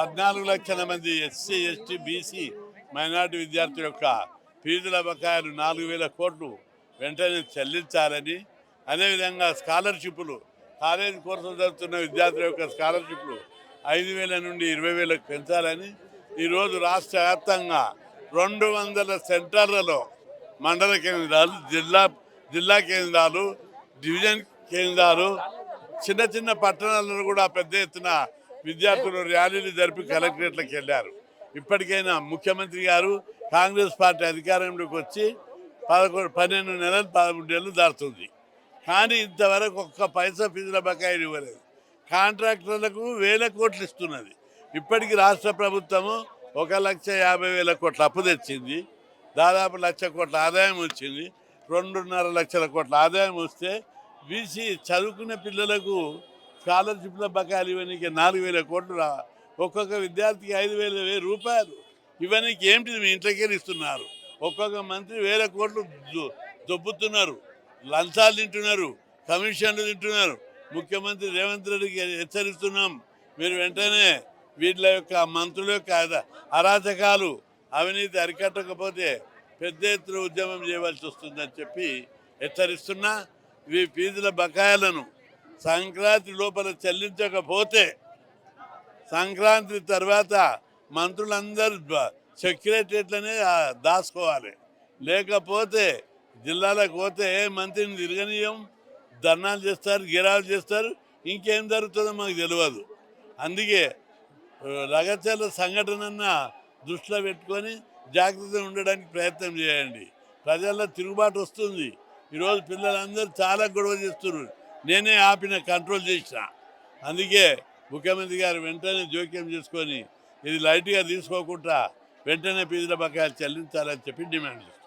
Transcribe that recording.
పద్నాలుగు లక్షల మంది ఎస్సీ ఎస్టీ బీసీ మైనార్టీ విద్యార్థుల యొక్క ఫీజుల బకాయిలు నాలుగు వేల కోట్లు వెంటనే చెల్లించాలని అదేవిధంగా స్కాలర్షిప్లు కాలేజీ కోర్సులు చదువుతున్న విద్యార్థుల యొక్క స్కాలర్షిప్లు ఐదు వేల నుండి ఇరవై వేలకు పెంచాలని ఈరోజు రాష్ట్ర వ్యాప్తంగా రెండు వందల సెంటర్లలో మండల కేంద్రాలు జిల్లా జిల్లా కేంద్రాలు డివిజన్ కేంద్రాలు చిన్న చిన్న పట్టణాలలో కూడా పెద్ద ఎత్తున విద్యార్థులు ర్యాలీలు జరిపి కలెక్టరేట్లకు వెళ్ళారు. ఇప్పటికైనా ముఖ్యమంత్రి గారు కాంగ్రెస్ పార్టీ అధికారంలోకి వచ్చి పదకొండు పన్నెండు నెలలు పదమూడు నెలలు దాటుతుంది. కానీ ఇంతవరకు ఒక్క పైసా ఫీజుల బకాయిలు ఇవ్వలేదు. కాంట్రాక్టర్లకు వేల కోట్లు ఇస్తున్నది. ఇప్పటికి రాష్ట్ర ప్రభుత్వము ఒక లక్ష యాభై వేల కోట్ల అప్పు తెచ్చింది. దాదాపు లక్ష కోట్ల ఆదాయం వచ్చింది. రెండున్నర లక్షల కోట్ల ఆదాయం వస్తే బీసీ చదువుకునే పిల్లలకు స్కాలర్షిప్ల బకాయిలు ఇవన్నీకి నాలుగు వేల కోట్లు రా ఒక్కొక్క విద్యార్థికి ఐదు వేల వేల రూపాయలు. ఇవన్నీ ఏమిటి మీ ఇంట్లోకి ఇస్తున్నారు? ఒక్కొక్క మంత్రి వేల కోట్లు దొబ్బుతున్నారు లంచాలు తింటున్నారు. కమిషన్లు తింటున్నారు. ముఖ్యమంత్రి రేవంత్ రెడ్డికి హెచ్చరిస్తున్నాం. మీరు వెంటనే వీళ్ళ యొక్క మంత్రుల యొక్క అరాచకాలు అవినీతి అరికట్టకపోతే పెద్ద ఎత్తున ఉద్యమం చేయవలసి వస్తుందని చెప్పి హెచ్చరిస్తున్నా. ఈ ఫీజుల బకాయిలను సంక్రాంతి లోపల చెల్లించకపోతే సంక్రాంతి తర్వాత మంత్రులందరూ బ- సెక్రటరియట్లనే దాచుకోవాలి. లేకపోతే జిల్లాలకు పోతే మంత్రిని తిరగనీయం ధర్నాలు చేస్తారు గిరాలు చేస్తారు ఇంకేం జరుగుతుందో మాకు తెలియదు అందుకే రగచల సంఘటన దృష్టిలో పెట్టుకొని జాగ్రత్తగా ఉండడానికి ప్రయత్నం చేయండి. ప్రజల్లో తిరుగుబాటు వస్తుంది. ఈరోజు పిల్లలందరూ చాలా గొడవ చేస్తున్నారు. నేనే ఆపిన కంట్రోల్ చేసిన. అందుకే ముఖ్యమంత్రి గారు వెంటనే జోక్యం చేసుకొని ఇది లైట్గా తీసుకోకుండా వెంటనే ఫీజుల బకాయిలు చెల్లించాలని చెప్పి డిమాండ్ చేస్తున్నాను